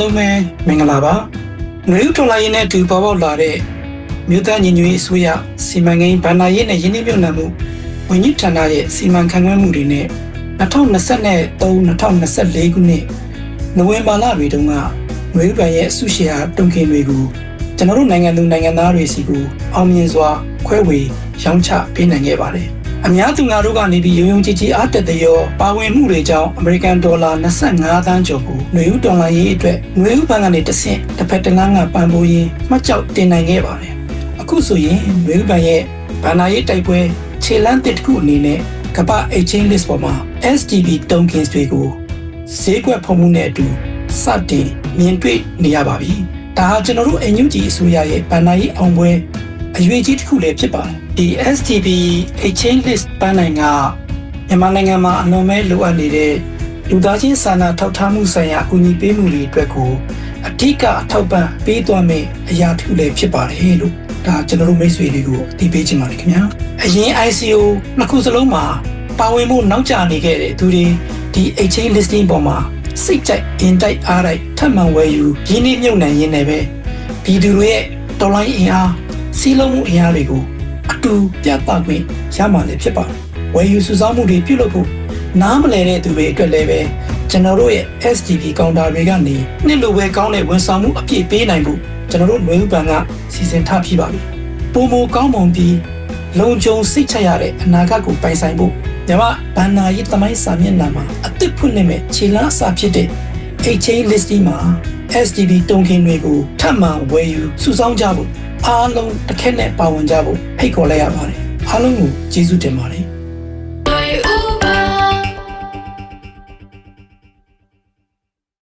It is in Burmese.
လုံးပဲမင်္ဂလာပါငွေဥထွန်လိုက်ရင်းနဲ့အတူပေါ်ပေါက်လာတဲ့မြို့သားညီညွတ်ရေးအစိုးရစီမံကိန်းဗန္ဒာရေးနဲ့ယင်းနှိမ့်မြုပ်နှံမှုဝန်ကြီးဌာနရဲ့စီမံခန့်ခွဲမှုတွေနဲ့2023 2024ခုနှစ်နိုဝင်ဘာလတွေတုန်းကငွေဥပန်ရဲ့အစုရှယ်ယာတုံ့ခင်တွေကိုကျွန်တော်တို့နိုင်ငံသူနိုင်ငံသားတွေစီကိုအောင်မြင်စွာခွဲဝေရောင်းချပေးနိုင်ခဲ့ပါတယ် အများသူငါတို့ကနေပြီးရုံရုံကြည်ကြည်အားတက်တဲ့ရောပါဝင်မှုတွေကြောင့်အမေရိကန်ဒေါ်လာ25သန်းကျော်ကိုငွေဥဒေါ်လာရေးအတွက်ငွေဥပန်းကနေတဆင့်တစ်ဖက်တစ်လမ်းကပံ့ပိုးရင်းမှတ်ကျောက်တင်နိုင်ခဲ့ပါတယ်။အခုဆိုရင်ငွေဥပန်းရဲ့ဗန္နာရေးတိုက်ပွဲခြေလမ်းတစ်ခုအနေနဲ့ကမ္ဘာ exchange list ပေါ်မှာ STB tokens တွေကိုဈေးကွက်ဖုံမှုနဲ့အတူစတင်မြင်တွေ့နေရပါပြီ။ဒါဟာကျွန်တော်တို့ NUG အစိုးရရဲ့ဗန္နာရေးအောင်ပွဲအရေးကြီးတစ်ခုလည်းဖြစ်ပါတယ်။ ဒီ STB exchange list ပန်းနိုင်ကမြန်မာနိုင်ငံမှာအလွန်မဲ့လိုအပ်နေတဲ့လူသားချင်းစာနာထောက်ထားမှုဆိုင်ရာအကူအညီပေးမှုတွေအတွက်ကိုအထူးအထောက်ပံ့ပေးသွားမယ့်အရာတစ်ခုလည်းဖြစ်ပါတယ်လို့ဒါကျွန်တော်တို့မိတ်ဆွေတွေကိုအသိပေးချင်ပါတယ်ခင်ဗျာအရင် ICO နှစ်ခုစလုံးမှာပါဝင်မှုနောက်ကျနေခဲ့တဲ့သူတွေဒီ exchange listing ပေါ်မှာစိတ်ကြိုက်အင်တိုက်အားတိုက်ထပ်မံဝယ်ယူရင်းနှီးမြုပ်နှံရင်းနဲ့ပဲဒီသူတွေရဲ့တော်လိုင်းအင်အားစီးလုံးမှုအင်အားတွေကိုအ တူပြသခွင့်ရမှာလည်းဖြစ်ပါတယ်။ဝယ်ယူစုဆောင်းမှုတွေပြုလုပ်ဖို့နားမလည်တဲ့သူတွေအတွက်လည်းပဲကျွန်တော်တို့ရဲ့ STP ကောင်တာတွေကနေနှစ်လိုပဲကောင်းတဲ့ဝန်ဆောင်မှုအပြည့်ပေးနိုင်ဖို့ကျွန်တော်တို့ຫນွေဥပန်ကစီစဉ်ထားပြီးပါပြီ။ပုံမကောင်းမွန်ပြီးလုံခြုံစိတ်ချရတဲ့အနာဂတ်ကိုပိုင်ဆိုင်ဖို့ညီမဘန္နာရေးသမိုင်းစာမျက်နှာမှာအသစ်ဖွင့်နေမဲ့ခြေလမ်းအစာဖြစ်တဲ့ exchange listing မှာ STD တုံးခင်းတွေကိုထပ်မံဝယ်ယူစုဆောင်းကြဖို့အားလုံးတစ်ခက်နဲ့ပါဝင်ကြဖို့ဖိတ်ခေါ်လိုက်ရပါတယ်အားလုံးကိုကျေးဇူးတင်ပါတယ်